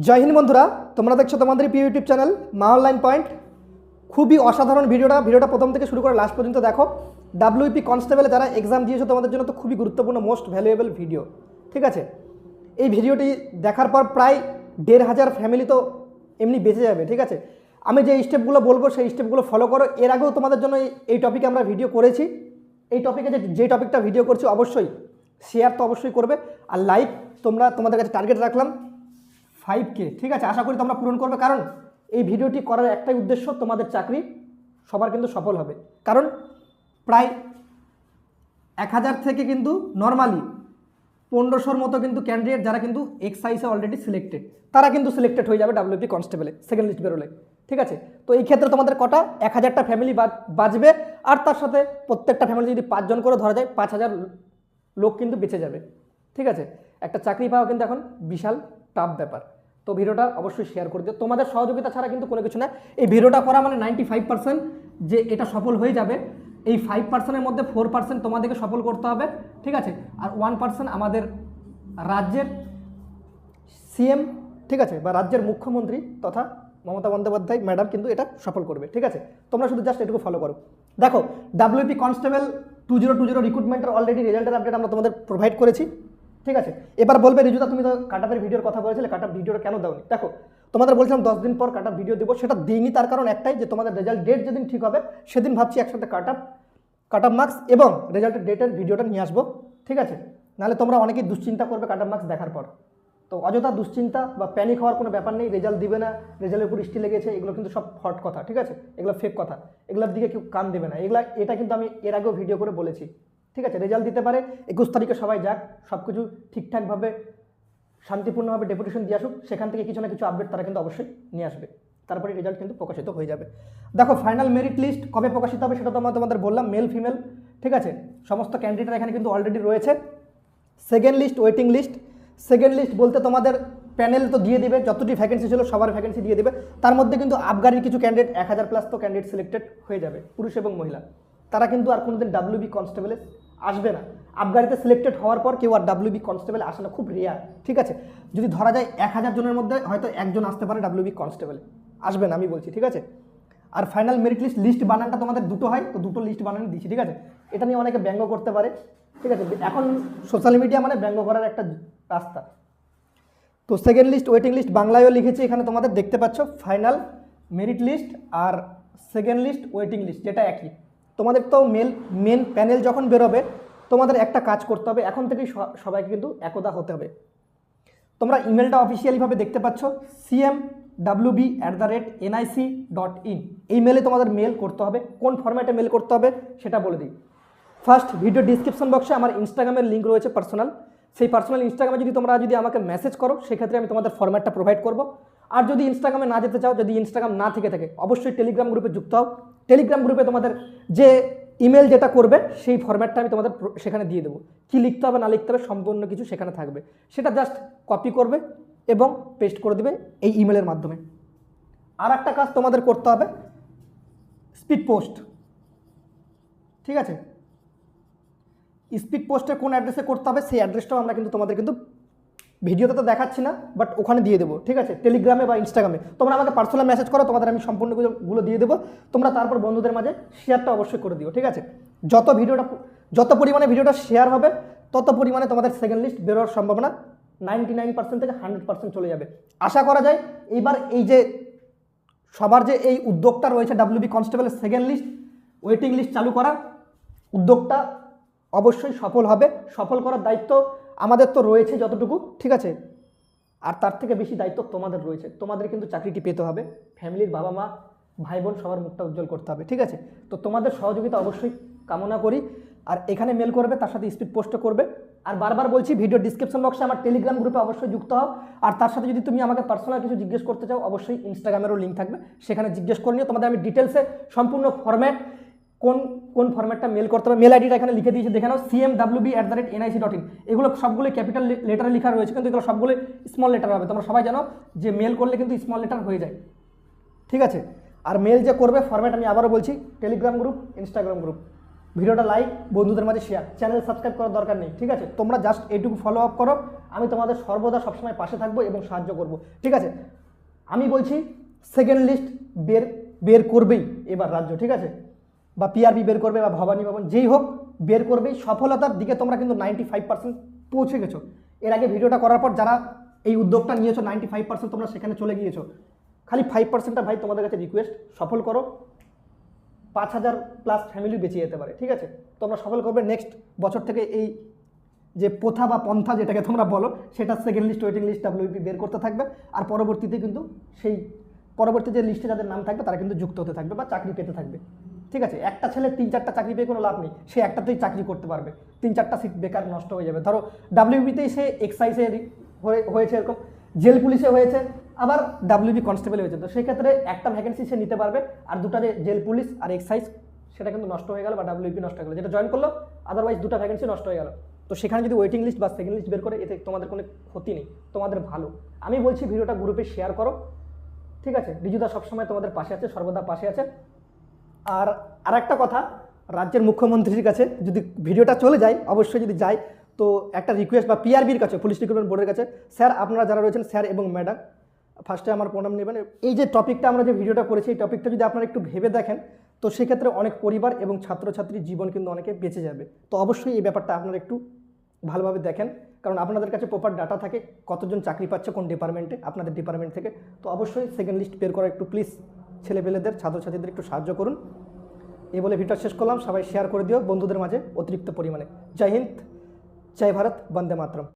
জয় হিন্দ বন্ধুরা, তোমরা দেখছ তোমাদের প্রিয় YouTube channel Maa online point. খুবই অসাধারণ ভিডিওটা ভিডিওটা প্রথম থেকে শুরু করে লাস্ট পর্যন্ত দেখো। ডাব্লিউপি কনস্টেবলে যারা এক্সাম দিয়েছ তোমাদের জন্য তো খুবই গুরুত্বপূর্ণ মোস্ট ভ্যালুয়েবল ভিডিও ঠিক আছে? এই ভিডিওটি দেখার পর প্রায় দেড় হাজার ফ্যামিলি তো এমনি বেঁচে যাবে, ঠিক আছে? আমি যে স্টেপগুলো বলব, সেই স্টেপগুলো ফলো করো। এর আগেও তোমাদের জন্য এই- টপিকে আমরা ভিডিও করেছি। এই টপিকে যে যে টপিকটা ভিডিও করছি, অবশ্যই শেয়ার তো অবশ্যই করবে। আর লাইক তোমরা তোমাদের কাছে টার্গেট রাখলাম। ফাইভ কে ঠিক আছে? আশা করি তোমরা পূরণ করবে। কারণ এই ভিডিওটি করার একটাই উদ্দেশ্য তোমাদের চাকরি, সবার কিন্তু সফল হবে। কারণ প্রায় এক হাজার থেকে কিন্তু নর্মালি পনেরোশোর মতো কিন্তু ক্যান্ডিডেট যারা কিন্তু এক্সাইসে অলরেডি সিলেক্টেড তারা কিন্তু সিলেক্টেড হয়ে যাবে ডাব্লিউপি কনস্টেবলে সেকেন্ড লিস্ট বেরোলে ঠিক আছে? তো এই ক্ষেত্রে তোমাদের কটা? এক হাজারটা ফ্যামিলি বাঁচবে, আর তার সাথে প্রত্যেকটা ফ্যামিলি যদি পাঁচজন করে ধরা যায়, পাঁচ হাজার লোক কিন্তু বেঁচে যাবে। ঠিক আছে? একটা চাকরি পাওয়া কিন্তু এখন বিশাল টাফ ব্যাপার। তো ভিডিওটা অবশ্যই শেয়ার করে দিও। তোমাদের সহযোগিতা ছাড়া কিন্তু কোনো কিছু না। এই ভিডিওটা করা মানে নাইনটি ফাইভ পার্সেন্ট যে এটা সফল হয়ে যাবে, এই ফাইভ পার্সেন্টের মধ্যে ফোর পার্সেন্ট তোমাদেরকে সফল করতে হবে, ঠিক আছে? আর ওয়ান পার্সেন্ট আমাদের রাজ্যের সিএম ঠিক আছে? বা রাজ্যের মুখ্যমন্ত্রী তথা মমতা বন্দ্যোপাধ্যায় ম্যাডাম কিন্তু এটা সফল করবে, ঠিক আছে? তোমরা শুধু জাস্ট এটুকু ফলো করো। দেখো WBP constable two zero two zero রিক্রুটমেন্টের already রেজাল্টের আপডেট আমরা তোমাদের প্রোভাইড করেছি। ঠিক আছে? এবার বলবে, রিজুদা, তুমি তো কাটাপের ভিডিওর কথা বলেছিলে কাটাপ ভিডিওটা কেন দাওনি? দেখো, তোমাদের বলছিলাম দশ দিন পর কাটাপ ভিডিও দেবো, সেটা দিইনি তার কারণ একটাই যে তোমাদের রেজাল্ট ডেট যেদিন ঠিক হবে, সেদিন ভাবছি একসাথে কাটাপ কাট মার্কস এবং রেজাল্টের ডেটের ভিডিওটা নিয়ে আসব, ঠিক আছে? নাহলে তোমরা অনেকেই দুশ্চিন্তা করবে কাট মার্কস দেখার পর। তো অযথা দুশ্চিন্তা বা প্যানিক হওয়ার কোনো ব্যাপার নেই রেজাল্ট দিবে না রেজাল্টের উপর বৃষ্টি লেগেছে, এগুলো কিন্তু সব ফট কথা, ঠিক আছে? এগুলো ফেক কথা, এগুলোর দিকে কেউ কান দেবে না। এগুলা, এটা কিন্তু আমি এর আগেও ভিডিও করে বলেছি। ঠিক আছে রেজাল্ট দিতে পারে। একুশ তারিখে সবাই যাক সব কিছু ঠিকঠাকভাবে, শান্তিপূর্ণভাবে ডেপুটেশন দিয়ে আসুক, সেখান থেকে কিছু না কিছু আপডেট তারা কিন্তু অবশ্যই নিয়ে আসবে। তারপরে রেজাল্ট কিন্তু প্রকাশিত হয়ে যাবে। দেখো ফাইনাল মেরিট লিস্ট কবে প্রকাশিত হবে সেটা তো আমরা তোমাদের বললাম মেল ফিমেল ঠিক আছে? সমস্ত ক্যান্ডিডেট এখানে কিন্তু অলরেডি রয়েছে। Second list waiting list second list বলতে তোমাদের প্যানেল তো দিয়ে দিবে, যতটি ভ্যাকেন্সি ছিল সবার ভ্যাকেন্সি দিয়ে দিবে। তার মধ্যে কিন্তু আবগারির কিছু ক্যান্ডিডেট এক হাজার প্লাস তো ক্যান্ডিডেট সিলেক্টেড হয়ে যাবে, পুরুষ এবং মহিলা। তারা কিন্তু আর কোনোদিন ডাব্লিউবি কনস্টেবলে আসবে না। আবগারিতে সিলেক্টেড হওয়ার পর কেউ আর ডাব্লিউবি কনস্টেবলে আসে না, খুব রেয়ার ঠিক আছে? যদি ধরা যায় এক হাজার জনের মধ্যে হয়তো একজন আসতে পারে ডাব্লিউবি কনস্টেবলে আসবে না, আমি বলছি, ঠিক আছে? আর ফাইনাল মেরিট লিস্ট লিস্ট বানানটা তোমাদের দুটো হয়, তো দুটো লিস্ট বানানো দিচ্ছি, ঠিক আছে? এটা নিয়ে অনেকে ব্যঙ্গ করতে পারে, ঠিক আছে? এখন সোশ্যাল মিডিয়া মানে ব্যঙ্গ করার একটা রাস্তা। তো সেকেন্ড লিস্ট ওয়েটিং লিস্ট বাংলায়ও লিখেছি, এখানে তোমাদের দেখতে পাচ্ছ ফাইনাল মেরিট লিস্ট আর সেকেন্ড লিস্ট ওয়েটিং লিস্ট যেটা একই। তোমাদের তো মেল মেন প্যানেল যখন বেরোবে, তোমাদের একটা কাজ করতে হবে। এখন থেকেই সবাইকে কিন্তু একদা হতে হবে। তোমরা ইমেলটা অফিসিয়ালিভাবে দেখতে পাচ্ছ CM WB at the rate NIC dot in এই মেলে তোমাদের মেল করতে হবে। কোন ফরম্যাটে মেল করতে হবে, সেটা বলে দিই। ফার্স্ট ভিডিও ডিসক্রিপশন বক্সে আমার ইনস্টাগ্রামের লিঙ্ক রয়েছে পার্সোনাল সেই পার্সোনাল ইনস্টাগ্রামে যদি তোমরা যদি আমাকে মেসেজ করো, সেক্ষেত্রে আমি তোমাদের ফরম্যাটটা প্রোভাইড করব। আর যদি ইনস্টাগ্রামে না যেতে চাও, যদি ইনস্টাগ্রাম না থেকে থাকে, অবশ্যই টেলিগ্রাম গ্রুপে যুক্ত হও। টেলিগ্রাম গ্রুপে তোমাদের যে ইমেল যেটা করবে, সেই ফরম্যাটটা আমি তোমাদের সেখানে দিয়ে দেবো। কী লিখতে হবে, না লিখতে হবে, সম্পূর্ণ কিছু সেখানে থাকবে। সেটা জাস্ট কপি করবে এবং পেস্ট করে দেবে এই ইমেলের মাধ্যমে। আর একটা কাজ তোমাদের করতে হবে স্পিড পোস্ট ঠিক আছে? স্পিড পোস্টে কোন অ্যাড্রেসে করতে হবে, সেই অ্যাড্রেসটাও আমরা কিন্তু তোমাদের কিন্তু ভিডিওতে তো দেখাচ্ছি না বাট ওখানে দিয়ে দেবো, ঠিক আছে? টেলিগ্রামে বা ইনস্টাগ্রামে তোমরা আমাকে পার্সোনাল মেসেজ করো, তোমাদের আমি সম্পূর্ণগুলো দিয়ে দেবো। তোমরা তারপর বন্ধুদের মাঝে শেয়ারটা অবশ্যই করে দিও, ঠিক আছে? যত ভিডিওটা, যত পরিমাণে ভিডিওটা শেয়ার হবে, তত পরিমাণে তোমাদের সেকেন্ড লিস্ট বেরোয়ার সম্ভাবনা নাইনটি নাইন পার্সেন্ট থেকে হান্ড্রেড পার্সেন্ট চলে যাবে। আশা করা যায়, এইবার এই যে সবার যে এই উদ্যোগটা রয়েছে ডাব্লিউবি কনস্টেবলের সেকেন্ড লিস্ট ওয়েটিং লিস্ট চালু করার উদ্যোগটা অবশ্যই সফল হবে। সফল করার দায়িত্ব আমাদের তো রয়েছে যতটুকু, ঠিক আছে? আর তার থেকে বেশি দায়িত্ব তোমাদের রয়েছে। তোমাদের কিন্তু চাকরিটি পেতে হবে। ফ্যামিলির বাবা মা ভাই বোন সবার মুখটা উজ্জ্বল করতে হবে, ঠিক আছে? তো তোমাদের সহযোগিতা অবশ্যই কামনা করি। আর এখানে মেল করবে, তার সাথে স্পিড পোস্টও করবে। আর বারবার বলছি ভিডিও ডিসক্রিপশন বক্সে আমার টেলিগ্রাম গ্রুপে অবশ্যই যুক্ত হও। আর তার সাথে যদি তুমি আমাকে পার্সোনাল কিছু জিজ্ঞেস করতে চাও, অবশ্যই ইনস্টাগ্রামেরও লিঙ্ক থাকবে। সেখানে জিজ্ঞেস করে নিও। তোমাদের আমি ডিটেলসে সম্পূর্ণ ফরম্যাট কোন কোন ফরম্যাটটা মেল করতে হবে? মেল আইডিটা এখানে লিখে দিয়েছি। দেখে নাও CM WB at the rate NIC dot in এগুলো সবগুলো ক্যাপিটাল লেটারে লেখা রয়েছে, কিন্তু এগুলো সবগুলো স্মল লেটার হবে। তোমরা সবাই জানো যে মেল করলে কিন্তু স্মল লেটার হয়ে যায়। ঠিক আছে? আর মেল যে করবে ফরম্যাট আমি আবারও বলছি টেলিগ্রাম গ্রুপ ইনস্টাগ্রাম গ্রুপ ভিডিওটা লাইক বন্ধুদের মাঝে শেয়ার চ্যানেল সাবস্ক্রাইব করার দরকার নেই, ঠিক আছে? তোমরা জাস্ট এইটুকু ফলো আপ করো। আমি তোমাদের সর্বদা সবসময় পাশে থাকব এবং সাহায্য করব। ঠিক আছে? আমি বলছি সেকেন্ড লিস্ট বের বের করবেই এবার রাজ্য, ঠিক আছে? বা পিআরবি বের করবে বা ভবানী ভবন যেই হোক বের করবেই সফলতার দিকে তোমরা কিন্তু নাইনটি ফাইভ পার্সেন্ট পৌঁছে গেছো। এর আগে ভিডিওটা করার পর যারা এই উদ্যোগটা নিয়েছো নাইনটি ফাইভ পার্সেন্ট তোমরা সেখানে চলে গিয়েছো। খালি ফাইভ পার্সেন্টটা ভাই তোমাদের কাছে রিকোয়েস্ট সফল করো। পাঁচ হাজার প্লাস ফ্যামিলি বেঁচে যেতে পারে, ঠিক আছে? তোমরা সফল করবে নেক্সট বছর থেকে এই যে প্রথা বা পন্থা যেটাকে তোমরা বলো, সেটা second list waiting list WBP বের করতে থাকবে। আর পরবর্তীতে কিন্তু সেই, পরবর্তী যে লিস্টে যাদের নাম থাকবে, তারা কিন্তু যুক্ত হতে থাকবে বা চাকরি পেতে থাকবে। ঠিক আছে, একটা ছেলে তিন চারটা চাকরি পেয়ে কোনো লাভ নেই, সে একটাতেই চাকরি করতে পারবে। তিন চারটা সিট বেকার নষ্ট হয়ে যাবে। ধরো ডাব্লিউবিতেই সে এক্সাইসে হয়েছে এরকম জেল পুলিশে হয়েছে, আবার ডাব্লিউবি কনস্টেবল হয়েছে। তো সেক্ষেত্রে একটা ভ্যাকেন্সি সে নিতে পারবে, আর দুটা জেল পুলিশ আর এক্সাইজ সেটা কিন্তু নষ্ট হয়ে গেল বা ডাব্লিউপি নষ্ট হয়ে গেল। যেটা জয়েন করল আদারওয়াইজ দুটা ভ্যাকেন্সি নষ্ট হয়ে গেল। তো সেখানে যদি ওয়েটিং লিস্ট বা সেকেন্ড লিস্ট বের করে, এতে তোমাদের কোনো ক্ষতি নেই, তোমাদের ভালো। আমি বলছি, ভিডিওটা গ্রুপে শেয়ার করো, ঠিক আছে? রিজুদা সবসময় তোমাদের পাশে আছে, সর্বদা পাশে আছে। আর আরেকটা কথা, রাজ্যের মুখ্যমন্ত্রীর কাছে যদি ভিডিওটা চলে যায়, অবশ্যই যদি যায়, তো একটা রিকোয়েস্ট বা পিআরবির কাছে পুলিশ রিক্রুটমেন্ট বোর্ডের কাছে, স্যার আপনারা যারা রয়েছেন, স্যার এবং ম্যাডাম ফার্স্টে আমার প্রণাম নেবেন। এই যে টপিকটা আমরা যে ভিডিওটা করেছি, এই টপিকটা যদি আপনারা একটু ভেবে দেখেন, তো সেক্ষেত্রে অনেক পরিবার এবং ছাত্রছাত্রীর জীবন কিন্তু অনেকে বেঁচে যাবে। তো অবশ্যই এই ব্যাপারটা আপনারা একটু ভালোভাবে দেখেন, কারণ আপনাদের কাছে প্রপার ডাটা থাকে, কতজন চাকরি পাচ্ছে কোন ডিপার্টমেন্টে আপনাদের ডিপার্টমেন্ট থেকে। তো অবশ্যই সেকেন্ড লিস্ট বের করা একটু প্লিজ ছেলেপেলেদের, ছাত্রছাত্রীদের একটু সাহায্য করুন। এই বলে ভিডিও শেষ করলাম। সবাই শেয়ার করে দিও। বন্ধুদের মাঝে অতিরিক্ত পরিমাণে। জয় হিন্দ, জয় ভারত, বন্দে মাতরম।